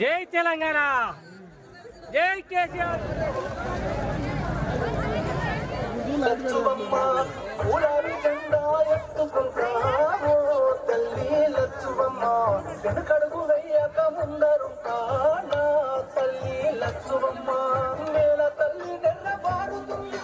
జై తెలంగాణ. జై కేసీఆర్. లచ్చువమ్మ తల్లి లచ్చువమ్మ వెనుకడుగు తల్లి లచ్చువమ్మ నేల తల్లి పారుతుంది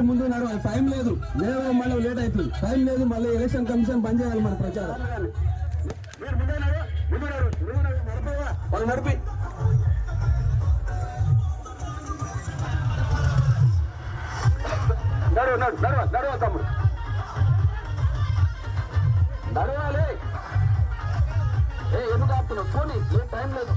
దయచేసి ముందు నడవాలి టైం లేదు. లేదు మళ్ళీ లేట్ అవుతుంది. టైం లేదు మళ్ళీ ఎలక్షన్ కమిషన్ బంద్ చేయాలి మన ప్రచారం. వాళ్ళు నడిపి. నడవ నడవ నడవ తమ్ముడు. నడవాలి. ఏ ఎందుకు ఆపుతున్నావు? పోనీ ఏ టైం లేదు.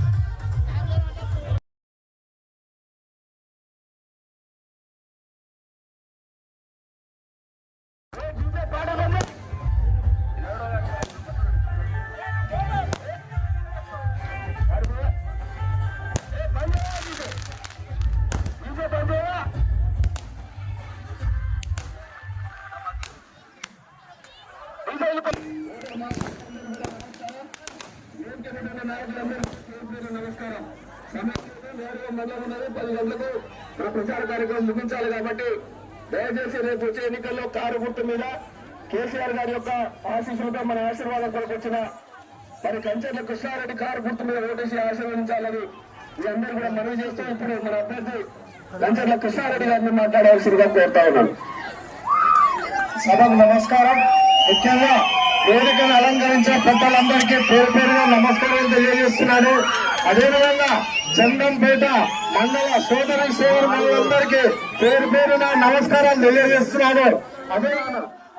నమస్కారం పది గంటలకు మన ప్రచార కార్యక్రమం ముగించాలి కాబట్టి దయచేసి రేపు వచ్చే ఎన్నికల్లో కారు గుర్తు మీద కేసీఆర్ గారి యొక్క ఆశీస్సులతో మన ఆశీర్వాదం కొరకు వచ్చిన మరి కంచెర్ల కృష్ణారెడ్డి కారు గుర్తు మీద ఓటేసి ఆశీర్వదించాలని మీ అందరూ కూడా మనవి చేస్తూ ఇప్పుడు మన అభ్యర్థి కంచెర్ల కృష్ణారెడ్డి గారిని మాట్లాడాల్సిందిగా కోరుతా ఉన్నాను సభకు నమస్కారం. ముఖ్యంగా వేదికను అలంకరించిన పెద్దలందరికీ పేరు పేరుగా నమస్కారం తెలియజేస్తున్నాను. అదేవిధంగా చందంపేట మండల సోదరి సోదరు మండలందరికీ పేరు పేరున నమస్కారాలు తెలియజేస్తున్నాను. అదే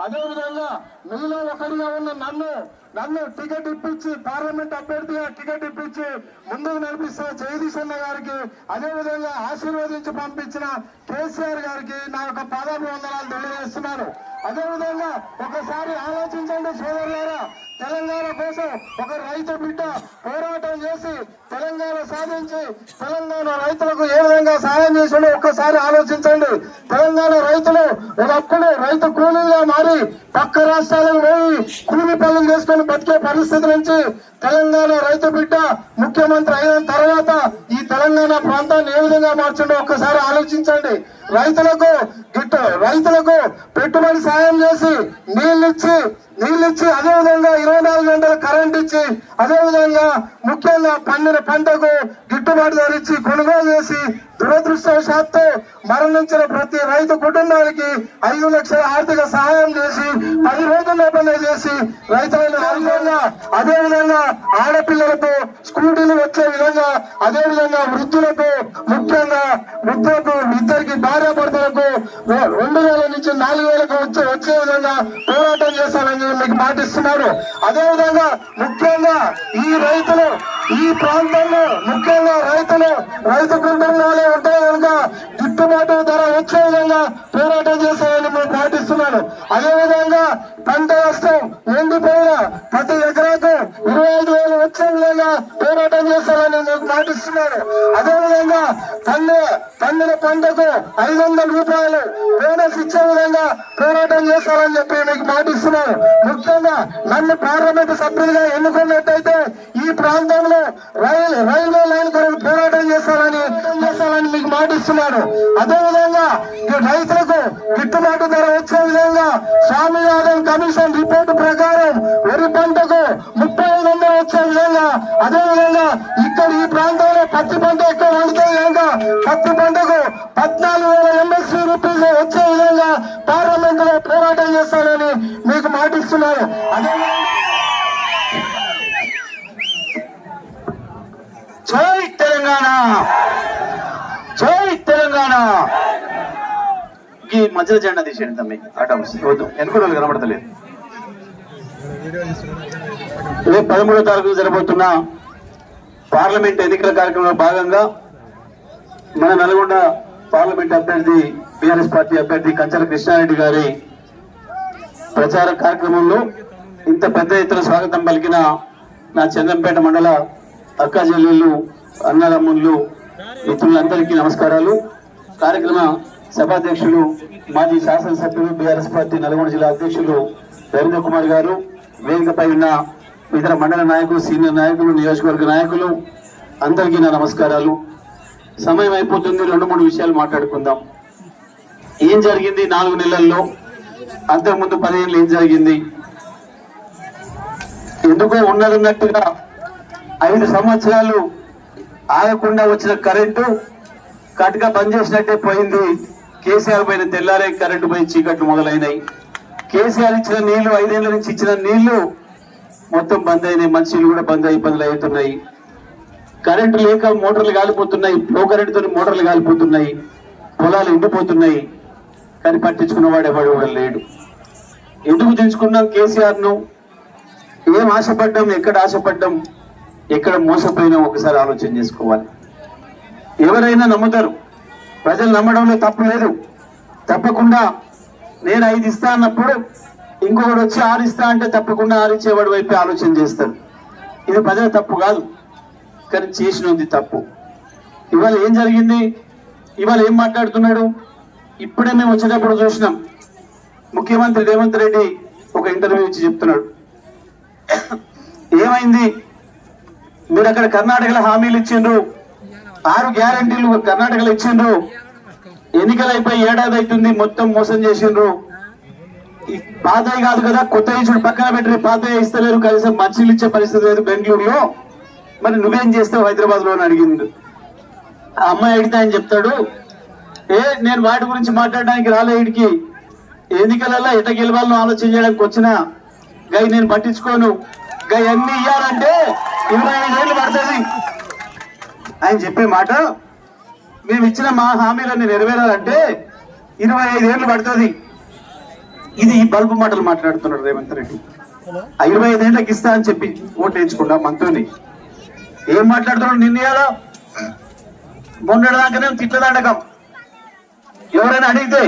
అదేవిధంగా మీలో ఒకరిగా ఉన్న నన్ను నన్ను టికెట్ ఇప్పించి పార్లమెంట్ అభ్యర్థిగా టికెట్ ఇప్పించి ముందుకు నడిపిస్తున్న జగదీష్ అన్న గారికి అదే విధంగా ఆశీర్వదించి పంపించిన కేసీఆర్ గారికి నా యొక్క పాదాభివందనాలు తెలియజేస్తున్నాను. అదే విధంగా ఒకసారి ఆలోచించండి సోదరులారా. తెలంగాణ కోసం ఒక రైతు బిడ్డ పోరాటం చేసి తెలంగాణ సాధించి తెలంగాణ రైతులకు ఏ విధంగా సాయం చేసాడో ఒక్కసారి ఆలోచించండి. తెలంగాణ రైతులు ఒకప్పుడు రైతు కూలీగా మారి పక్క రాష్ట్రాలకు పోయి కూలి పనులు చేసుకొని బతికే పరిస్థితి నుంచి తెలంగాణ రైతు బిడ్డ ముఖ్యమంత్రి అయిన తర్వాత ఈ తెలంగాణ ప్రాంతాన్ని ఏ విధంగా మార్చిండో ఒక్కసారి ఆలోచించండి. రైతులకు గిట్టు రైతులకు పెట్టుబడి సాయం చేసి నీళ్ళిచ్చి నీళ్ళిచ్చి అదే విధంగా ఇరవై నాలుగు గంటల కరెంట్ ఇచ్చి అదే విధంగా ముఖ్యంగా పండిన పంటకు గిట్టుబాటు ధర ఇచ్చి కొనుగోలు చేసి దురదృష్టవశాత్తు మరణించిన ప్రతి రైతు కుటుంబానికి ఐదు లక్షల ఆర్థిక సహాయం చేసి పది రోజుల పనులు చేసి రైతులను ఆదుకోగా అదే విధంగా ఆడపిల్లలకు స్కూటీలు వచ్చే విధంగా అదే విధంగా వృద్ధులకు ముఖ్యంగా వృద్ధులకు ఇద్దరికి భార్య భర్తలకు రెండు వేల నుంచి నాలుగు వేలకు వచ్చే వచ్చే విధంగా పోరాటం చేస్తానని మీకు మాటిస్తున్నారు. అదే విధంగా ముఖ్యంగా ఈ రైతులు ఈ ప్రాంతంలో ముఖ్యంగా రైతులు రైతు కుటుంబాలే ఉంటే కనుక గిట్టుబాటు ధర వచ్చే విధంగా పోరాటం చేసేయాలని మేము పాటిస్తున్నాను. అదే విధంగా పంట నష్టం ఎండిపోయిన ప్రతి ఎకరాకు ఇరవై ఐదు వేలు వచ్చే విధంగా పోరాటం చేస్తామని మేము పాటిస్తున్నాను. అదే విధంగా పండు పండిన పంటకు ఐదు వందల రూపాయలు బోనస్ ఇచ్చే విధంగా పోరాటం చేస్తారని చెప్పి మీకు పాటిస్తున్నాను. ముఖ్యంగా నన్ను పార్లమెంటు సభ్యులుగా ఎన్నుకున్నట్టయితే ఈ ప్రాంతంలో రైలు రైల్వే లైన్ కొరకు పోరాటం చేస్తానని చేస్తానని మీకు మాటిస్తున్నాను అదేవిధంగా రైతులకు గిట్టుబాటు ధర వచ్చే విధంగా స్వామినాథన్ కమిషన్ రిపోర్టు ప్రకారం వరి పంటకు ముప్పై ఐదు వందలు వచ్చే విధంగా అదేవిధంగా ఇక్కడ ఈ ప్రాంతంలో పత్తి పంట ఎక్కువ వండుతుంది కనుక పత్తి పంటకు పద్నాలుగు వేల ఎంఎస్సీ వచ్చే విధంగా పార్లమెంట్లో పోరాటం చేస్తానని మీకు మాటిస్తున్నాను. అదే జై తెలంగాణ! జై తెలంగాణ! ఈ మధ్యలో జెండా తీసేయండి తమ్మి. అటం వద్దు. వెనుక కనబడతలేదు. రేపు పదమూడో తారీఖు జరగబోతున్న పార్లమెంట్ ఎన్నికల కార్యక్రమంలో భాగంగా మన నల్గొండ పార్లమెంట్ అభ్యర్థి బీఆర్ఎస్ పార్టీ అభ్యర్థి కంచల కృష్ణారెడ్డి గారి ప్రచార కార్యక్రమంలో ఇంత పెద్ద ఎత్తున స్వాగతం పలికిన నా చందంపేట మండల అక్క చెల్లెళ్ళు అన్నదమ్ముళ్ళు మిత్రులందరికీ నమస్కారాలు. కార్యక్రమ సభాధ్యక్షులు మాజీ శాసనసభ్యులు బీఆర్ఎస్ పార్టీ నల్గొండ జిల్లా అధ్యక్షులు రవీంద్ర కుమార్ గారు వేదికపై ఉన్న ఇతర మండల నాయకులు సీనియర్ నాయకులు నియోజకవర్గ నాయకులు అందరికీ నా నమస్కారాలు. సమయం అయిపోతుంది రెండు మూడు విషయాలు మాట్లాడుకుందాం. ఏం జరిగింది నాలుగు నెలల్లో? అంతకుముందు పదిహేనులు ఏం జరిగింది? ఎందుకో ఉన్నదన్నట్టుగా ఐదు సంవత్సరాలు ఆగకుండా వచ్చిన కరెంటు కట్గా బంద్ చేసినట్టే పోయింది. కేసీఆర్ పైన తెల్లారే కరెంటు పోయి చీకట్లు మొదలైనాయి. కేసీఆర్ ఇచ్చిన నీళ్ళు ఐదేళ్ళ నుంచి ఇచ్చిన నీళ్ళు మొత్తం బంద్ అయినాయి. మంచిలు కూడా బంద్ అయి పనులు అవుతున్నాయి కరెంటు లేక మోటార్లు కాలిపోతున్నాయి ఫ్లో కరెంటుతో మోటార్లు కాలిపోతున్నాయి పొలాలు ఎండిపోతున్నాయి కానీ పట్టించుకున్న వాడు ఎవడు కూడా లేడు. ఎందుకు దించుకున్నాం కేసీఆర్ను ఏం ఆశపడ్డాం ఎక్కడ ఆశపడ్డాం ఎక్కడ మోసపోయినా ఒకసారి ఆలోచన చేసుకోవాలి. ఎవరైనా నమ్ముతారు ప్రజలు నమ్మడంలో తప్పు లేదు. తప్పకుండా నేను ఐదు ఇస్తా అన్నప్పుడు ఇంకొకటి వచ్చి ఆరు ఇస్తా అంటే తప్పకుండా ఆరు ఇచ్చేవాడి వైపు ఆలోచన చేస్తాడు ఇది ప్రజల తప్పు కాదు. కానీ చేసినది తప్పు. ఇవాళ ఏం జరిగింది? ఇవాళ ఏం మాట్లాడుతున్నాడు? ఇప్పుడే మేము వచ్చేటప్పుడు చూసినాం. ముఖ్యమంత్రి రేవంత్ రెడ్డి ఒక ఇంటర్వ్యూ ఇచ్చి చెప్తున్నాడు. ఏమైంది? మీరు అక్కడ కర్ణాటకలో హామీలు ఇచ్చిండ్రు. ఆరు గ్యారంటీలు కర్ణాటకలో ఇచ్చిండ్రు. ఎన్నికలు అయిపోయి ఏడాది అవుతుంది మొత్తం మోసం చేసిండ్రు. ఈ పాతయ్య కాదు కదా కొత్త ఇచ్చుడు పక్కన పెట్టి పాతయ్య ఇస్తలేరు కనీసం మంచిలు ఇచ్చే పరిస్థితి లేదు బెంగళూరులో. మరి నువ్వేం చేస్తావు హైదరాబాద్లో అని అడిగింది ఆ అమ్మాయి అడిగితే ఆయన చెప్తాడు ఏ నేను వాటి గురించి మాట్లాడడానికి రాలే ఇడికి. ఎన్నికలలో ఎట గెలవాలను ఆలోచన చేయడానికి వచ్చినా. గై నేను పట్టించుకోను. గై అన్ని ఇయ్యాలంటే ఇరవై ఐదేళ్ళు పడుతుంది. ఆయన చెప్పే మాట మేము ఇచ్చిన మా హామీలన్నీ నెరవేరాలంటే ఇరవై ఐదేళ్ళు పడుతుంది. ఇది ఈ బల్బు మాటలు మాట్లాడుతున్నాడు రేవంత్ రెడ్డి. ఆ ఇరవై ఐదేళ్ళకు ఇస్తా అని చెప్పి ఓటు వేయించుకున్నా మంత్రిని ఏం మాట్లాడుతున్నాడు నిన్న ఎలా మొన్నటిదాకా నేను దండకం ఎవరైనా అడిగితే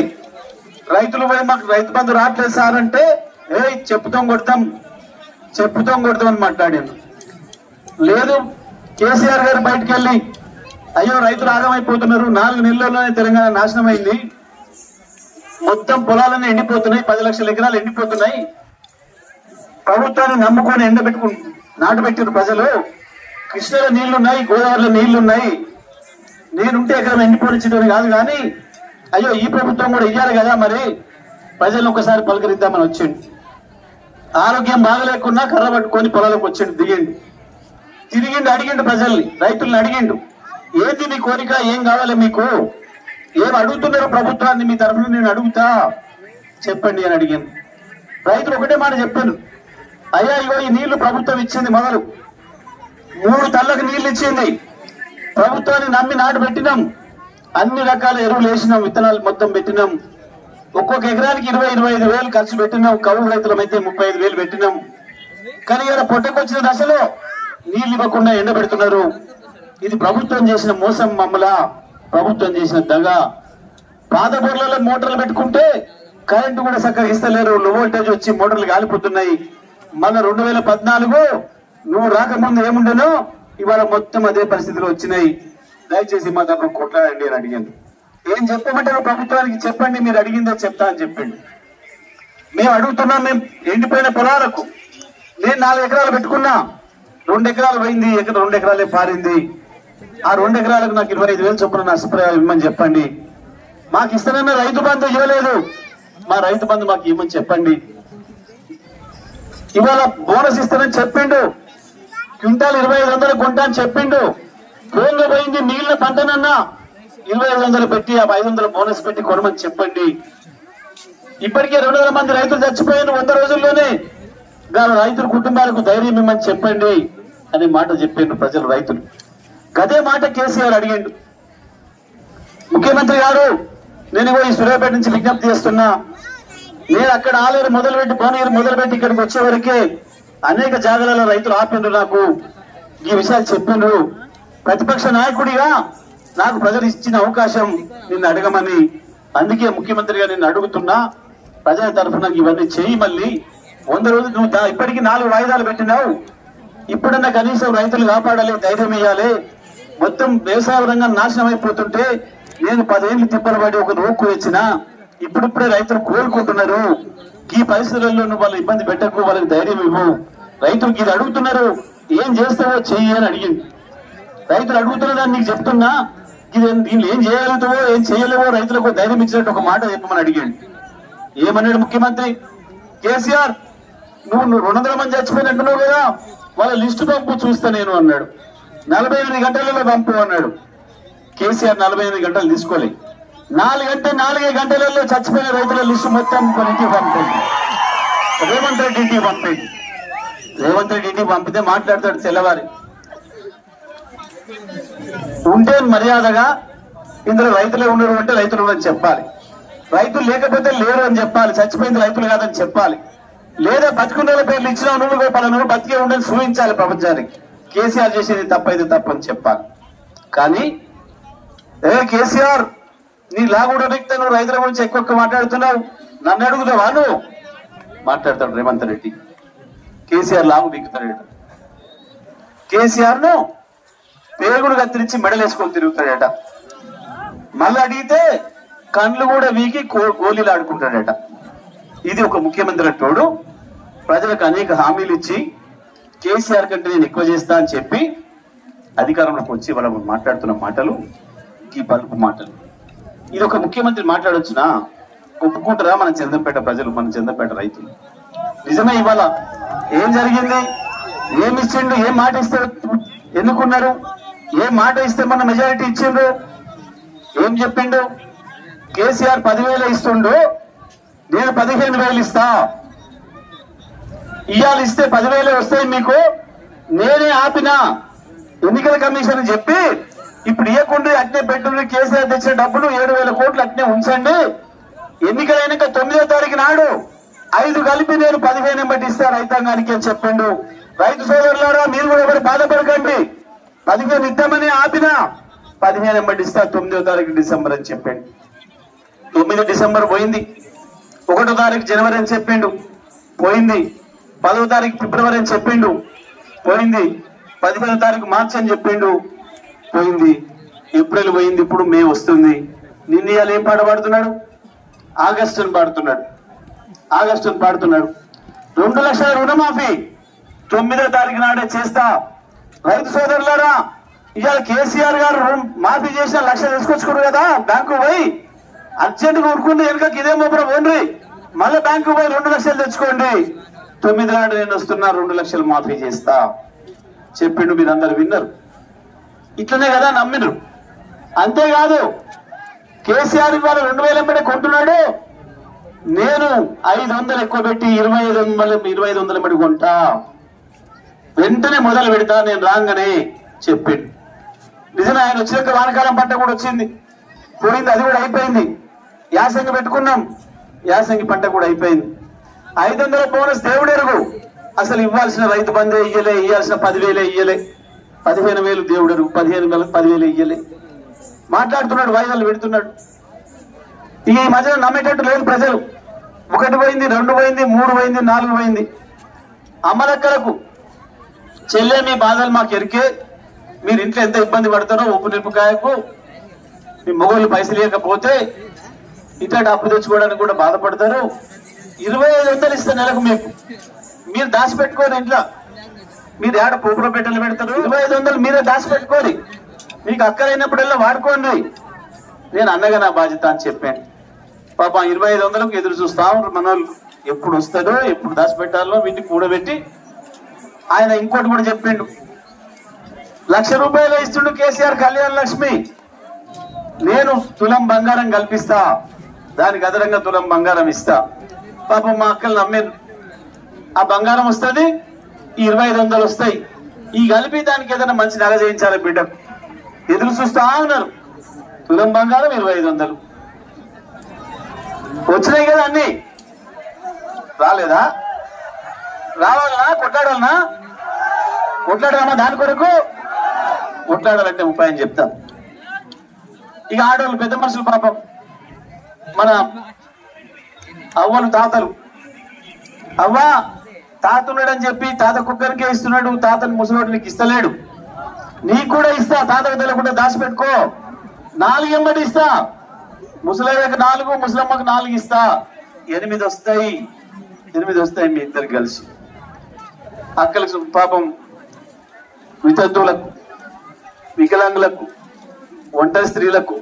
రైతులు పోయి మాకు రైతు బంధు రావట్లేదు సార్ అంటే ఏ చెప్పుతాం కొడతాం. చెప్పుతాం కొడతాం అని మాట్లాడాను లేదు కేసీఆర్ గారు బయటకు వెళ్ళి అయ్యో రైతులు ఆగమైపోతున్నారు. నాలుగు నెలల్లోనే తెలంగాణ నాశనం అయింది మొత్తం పొలాలన్నీ ఎండిపోతున్నాయి. పది లక్షల ఎకరాలు ఎండిపోతున్నాయి. ప్రభుత్వాన్ని నమ్ముకొని ఎండబెట్టుకు నాటు పెట్టిన ప్రజలు. కృష్ణలో నీళ్ళున్నాయి గోదావరిలో నీళ్ళున్నాయి. నేనుంటే ఎకరం ఎండిపోనిచ్చేటోని కాదు కానీ అయ్యో ఈ ప్రభుత్వం కూడా ఇయ్యాలి కదా మరి. ప్రజలను ఒకసారి పలకరిద్దామని వచ్చిండు. ఆరోగ్యం బాగలేకున్నా కర్ర పట్టుకొని పొలాలకు వచ్చిండు దిగిండు. తిరిగిండు అడిగిండు ప్రజల్ని రైతుల్ని అడిగిండు. ఏంది మీ కోరిక? ఏం కావాలి మీకు? ఏం అడుగుతున్నారు ప్రభుత్వాన్ని మీ తరఫున? నేను అడుగుతా. చెప్పండి అని అడిగాను రైతులు ఒకటే మాట చెప్పాను అయ్యా ఇగో ఈ నీళ్ళు ప్రభుత్వం ఇచ్చింది మొదలు. మూడు తల్లకు నీళ్ళు ఇచ్చింది. ప్రభుత్వాన్ని నమ్మి నాటు పెట్టినాం. అన్ని రకాల ఎరువులు వేసినాం విత్తనాలు మొత్తం పెట్టినాం. ఒక్కొక్క ఎకరానికి ఇరవై ఇరవై ఐదు వేలు ఖర్చు పెట్టినాం. కౌలు రైతులమైతే ముప్పై ఐదు వేలు పెట్టినాం. కానీ ఇలా పొట్టకొచ్చిన దశలో నీళ్ళు ఇవ్వకుండా ఎండబెడుతున్నారు ఇది ప్రభుత్వం చేసిన మోసం మమ్మల ప్రభుత్వం చేసిన దగ. పాత బోర్లలో మోటార్లు పెట్టుకుంటే కరెంటు కూడా చక్కగా ఇస్తలేరు. లో వోల్టేజ్ వచ్చి మోటార్లు కాలిపోతున్నాయి. మళ్ళా రెండు వేల పద్నాలుగు నువ్వు రాకముందు ఏముండను ఇవాళ మొత్తం అదే పరిస్థితిలో వచ్చినాయి. దయచేసి మా తరఫున కొట్లాడండి అని అడిగింది. ఏం చెప్పమంటారు ప్రభుత్వానికి? చెప్పండి మీరు అడిగిందో చెప్తా అని చెప్పిండు. మేము అడుగుతున్నాం మేము ఎండిపోయిన పొలాలకు. నేను నాలుగు ఎకరాలు పెట్టుకున్నా. రెండు ఎకరాలు పోయింది ఎకర రెండు ఎకరాలే పారింది. ఆ రెండు ఎకరాలకు నాకు ఇరవై ఐదు వేలు చొప్పున నష్టపరిహారం ఇవ్వమని చెప్పండి. మాకు ఇస్తానన్న రైతు బంధు ఇవ్వలేదు. మా రైతు బంధు మాకు ఇవ్వమని చెప్పండి. ఇవాళ బోనస్ ఇస్తానని చెప్పిండు. క్వింటాల్ ఇరవై ఐదు వందలు కొంటా అని చెప్పిండు. భూమిలో పోయింది నీళ్ళ పంటనన్నా ఇరవై ఐదు వందలు పెట్టి ఆ ఐదు వందలు బోనస్ పెట్టి కొనమని చెప్పండి. ఇప్పటికే రెండు వేల మంది రైతులు చచ్చిపోయిన వంద రోజుల్లోనే. దాని రైతుల కుటుంబాలకు ధైర్యం ఇమ్మని చెప్పండి అనే మాట చెప్పిండు ప్రజలు రైతులు. గదే మాట కేసీఆర్ అడిగిండు. ముఖ్యమంత్రి గారు నేను ఇగో ఈ సూర్యాపేట నుంచి విజ్ఞప్తి చేస్తున్నా. నేను అక్కడ ఆలేరు మొదలుపెట్టి పోనీరు మొదలుపెట్టి ఇక్కడికి వచ్చే వరకే అనేక జాగాలలో రైతులు ఆపిండ్రు నాకు ఈ విషయాలు చెప్పిండ్రు. ప్రతిపక్ష నాయకుడిగా నాకు ప్రజలు ఇచ్చిన అవకాశం నిన్ను అడగమని అందుకే ముఖ్యమంత్రిగా నిన్ను అడుగుతున్నా. ప్రజల తరఫున ఇవన్నీ చేయి మళ్ళీ. వంద రోజులు నువ్వు దా- ఇప్పటికీ నాలుగు వాయిదాలు పెట్టినావు. ఇప్పుడన్నా కనీసం రైతులు కాపాడాలి ధైర్యం ఇవ్వాలి మొత్తం వ్యవసాయ రంగం నాశనం అయిపోతుంటే నేను పదేళ్ళు తిప్పలు పడి ఒక రోక్కు వచ్చిన ఇప్పుడిప్పుడే రైతులు కోలుకుంటున్నారు. ఈ పరిస్థితుల్లో నువ్వు వాళ్ళు ఇబ్బంది పెట్టకు వాళ్ళకి ధైర్యం ఇవ్వు. రైతులు ఇది అడుగుతున్నారు ఏం చేస్తావో చెయ్యి అని అడిగింది. రైతులు అడుగుతున్న దాన్ని నీకు చెప్తున్నా ఇది దీన్ని ఏం చేయగలుగుతావో ఏం చేయలేవో రైతులకు ధైర్యం ఇచ్చినట్టు ఒక మాట చెప్పమని అడిగాడు. ఏమన్నాడు ముఖ్యమంత్రి? కేసీఆర్ నువ్వు నువ్వు రెండు వందల మంది చచ్చిపోయినట్టున్నావు కదా వాళ్ళ లిస్టు పంపు చూస్తా నేను అన్నాడు. నలభై ఎనిమిది గంటలలో పంపు అన్నాడు. కేసీఆర్ నలభై ఎనిమిది గంటలు తీసుకోలే. నాలుగు గంటల నాలుగే గంటలలో చచ్చిపోయిన రైతుల లిస్టు మొత్తం మన ఇంటికి పంపేది. రేవంత్ రెడ్డి ఇంటికి పంపేది. రేవంత్ రెడ్డి ఇంటికి పంపితే మాట్లాడతాడు తెల్లవారి. ఉంటే మర్యాదగా ఇందులో రైతులే ఉండరు అంటే రైతులు ఉండని చెప్పాలి. రైతులు లేకపోతే లేరు అని చెప్పాలి. చచ్చిపోయింది రైతులు కాదని చెప్పాలి. లేదా బతుకున్న పేర్లు ఇచ్చిన నువ్వు పలానా బతికే ఉండని చూపించాలి ప్రపంచానికి. కేసీఆర్ చేసేది తప్పైతే తప్పని చెప్పాలి. కానీ ఏ కేసీఆర్ నీ లాగుడు నువ్వు రైతుల గురించి ఎక్కువ మాట్లాడుతున్నావు. నన్ను అడుగుతావా నువ్వు? మాట్లాడతాడు రేవంత్ రెడ్డి. కేసీఆర్ లాగు బిక్కుతాడు కేసీఆర్ను పేగుడు కత్తిరించి మెడలేసుకొని తిరుగుతాడట. మళ్ళీ అడిగితే కండ్లు కూడా వీకి కో- గోళీలు ఆడుకుంటాడట. ఇది ఒక ముఖ్యమంత్రి తోడు ప్రజలకు అనేక హామీలు ఇచ్చి కేసీఆర్ కంటే నేను ఎక్కువ చేస్తా అని చెప్పి అధికారంలోకి వచ్చి వాళ్ళు మాట్లాడుతున్న మాటలు ఈ పలుపు మాటలు. ఇది ఒక ముఖ్యమంత్రి మాట్లాడొచ్చునా ఒప్పుకుంటారా మన చంద్రపేట ప్రజలు మన చంద్రపేట రైతులు? నిజమే ఇవాళ ఏం జరిగింది? ఏమి ఇచ్చిండు? ఏం మాట ఇస్తే ఎన్నుకున్నారు? ఏ మాట ఇస్తే మన మెజారిటీ ఇచ్చిండ్రు? ఏం చెప్పిండు? కేసీఆర్ పదివేలు ఇస్తుండు. నేను పదిహేను వేలు ఇస్తా. ఇవాళ ఇస్తే పదివేలు వస్తాయి మీకు. నేనే ఆపిన. ఎన్నికల కమిషన్ చెప్పి ఇప్పుడు ఇవ్వకుండా అట్నే పెట్టుండ్రి కేసీఆర్ తెచ్చిన డబ్బులు ఏడు వేల కోట్లు అట్నే ఉంచండి. ఎన్నికలైనాక తొమ్మిదో తారీఖు నాడు ఐదు కలిపి నేను పదిహేను ఎంబటి ఇస్తా రైతాంగానికి అని చెప్పిండు. రైతు సోదరులారా మీరు కూడా ఎవరు బాధపడకండి. పదిహేను ఇద్దామని ఆపినా పదిహేను ఎంబటి ఇస్తా తొమ్మిదో తారీఖు డిసెంబర్ అని చెప్పాడు. తొమ్మిది డిసెంబర్ పోయింది. ఒకటో తారీఖు జనవరి అని చెప్పిండు. పోయింది. పదో తారీఖు ఫిబ్రవరి అని చెప్పిండు. పోయింది. పదిహేనో తారీఖు మార్చి అని చెప్పిండు. పోయింది. ఏప్రిల్ పోయింది. ఇప్పుడు మే వస్తుంది. నిన్న ఇవాళ ఏం పాట పాడుతున్నాడు? ఆగస్టు అని పాడుతున్నాడు. ఆగస్టు పాడుతున్నాడు. రెండు లక్షల రుణమాఫీ తొమ్మిదో తారీఖు నాడే చేస్తా. రైతు సోదరులారా ఇవాళ కేసీఆర్ గారు రుణం మాఫీ చేసిన లక్ష తీసుకొచ్చుకోరు కదా బ్యాంకు పోయి. అర్జెంట్గా ఊరుకుంటే వెనుకకి ఇదే మొబర పోండి మళ్ళీ బ్యాంకు పోయి రెండు లక్షలు తెచ్చుకోండి. తొమ్మిది నాడు నేను వస్తున్నా రెండు లక్షలు మాఫీ చేస్తా. చెప్పిండు మీరందరు విన్నారు. ఇట్లనే కదా నమ్మినరు అంతేకాదు కేసీఆర్ ఇవాళ రెండు వేల ఎంబడే కొంటున్నాడు. నేను ఐదు వందలు ఎక్కువ పెట్టి ఇరవై ఐదు వందల ఇరవై ఐదు వందలు ఎంబడి కొంటా. వెంటనే మొదలు పెడతా నేను రాగానే చెప్పిండు నిజమే ఆయన వచ్చినాక వానకాలం పంట కూడా వచ్చింది. పోయింది అది కూడా అయిపోయింది. యాసంగి పెట్టుకున్నాం. యాసంగి పంట కూడా అయిపోయింది. ఐదు వందల బోనస్ దేవుడెరుగు అసలు ఇవ్వాల్సిన రైతు బంధే ఇయ్యలే ఇవ్వాల్సిన పదివేలే ఇయ్యలే. పదిహేను వేలు దేవుడెరుగు పదిహేను వేల పదివేలు ఇయ్యలే. మాట్లాడుతున్నాడు వాయిదాలు పెడుతున్నాడు. ఇక ఈ మధ్యన నమ్మేటట్టు లేదు ప్రజలు. ఒకటి పోయింది రెండు పోయింది మూడు పోయింది నాలుగు పోయింది. అమ్మలక్కలకు చెల్లె మీ బాధలు మాకు ఎరికే. మీరు ఇంట్లో ఎంత ఇబ్బంది పడతారో ఉప్పు నిప్పుకాయకు మీ మొగోళ్ళు పైసలు ఇవ్వకపోతే ఇట్లాంటి అప్పు తెచ్చుకోవడానికి కూడా బాధపడతారు. ఇరవై ఐదు వందలు ఇస్తే నెలకు మీకు. మీరు దాచిపెట్టుకోరు ఇంట్లో. మీరు ఏడ పోపులో పెట్టెలు పెడతారు? ఇరవై ఐదు వందలు మీరే దాచిపెట్టుకోరు మీకు అక్కరైనప్పుడల్లా వాడుకోండి. నేను అన్నగా నా బాధ్యత అని చెప్పాను. పాపం ఇరవై ఐదు వందలకు ఎదురు చూస్తా ఉన్నారు. మన వాళ్ళు ఎప్పుడు వస్తాడో ఎప్పుడు దాచిపెట్టాలో వీటిని కూడబెట్టి ఆయన ఇంకోటి కూడా చెప్పిండు. లక్ష రూపాయలు ఇస్తుండు కేసీఆర్ కళ్యాణ లక్ష్మి. నేను తులం బంగారం కల్పిస్తా. దానికి అదనంగా తులం బంగారం ఇస్తా. పాపం మా అక్కలు నమ్మేది ఆ బంగారం వస్తుంది ఈ ఇరవై ఐదు వందలు వస్తాయి. ఈ కలిపి దానికి ఏదైనా మంచి నెల చేయించాలి బిడ్డకు. ఎదురు చూస్తా ఉన్నారు. తులం బంగారం ఇరవై ఐదు వందలు. వచ్చినాయి కదా అన్ని. రాలేదా? రావాలనా? కొట్లాడాలనా? కొట్లాడాలన్నా దాని కొరకు? కొట్లాడాలంటే ఉపాయం చెప్తాం. ఇక ఆడవాళ్ళు పెద్ద మనుషులు పాపం. మన అవ్వలు తాతలు. అవ్వ తాత ఉన్నాడని చెప్పి తాత కుక్కరికే ఇస్తున్నాడు తాతని ముసలోడు నీకు ఇస్తలేడు. నీకు కూడా ఇస్తా తాతకు తెలియకుండా దాచిపెట్టుకో. నాలుగు ఎంబడి ఇస్తా. ముసలాయకు నాలుగు ముసలమ్మకు నాలుగు ఇస్తా. ఎనిమిది వస్తాయి. ఎనిమిది వస్తాయి మీ ఇద్దరు కలిసి. అక్కలకు పాపం వితంతువులకు వికలాంగులకు ఒంటరి స్త్రీలకు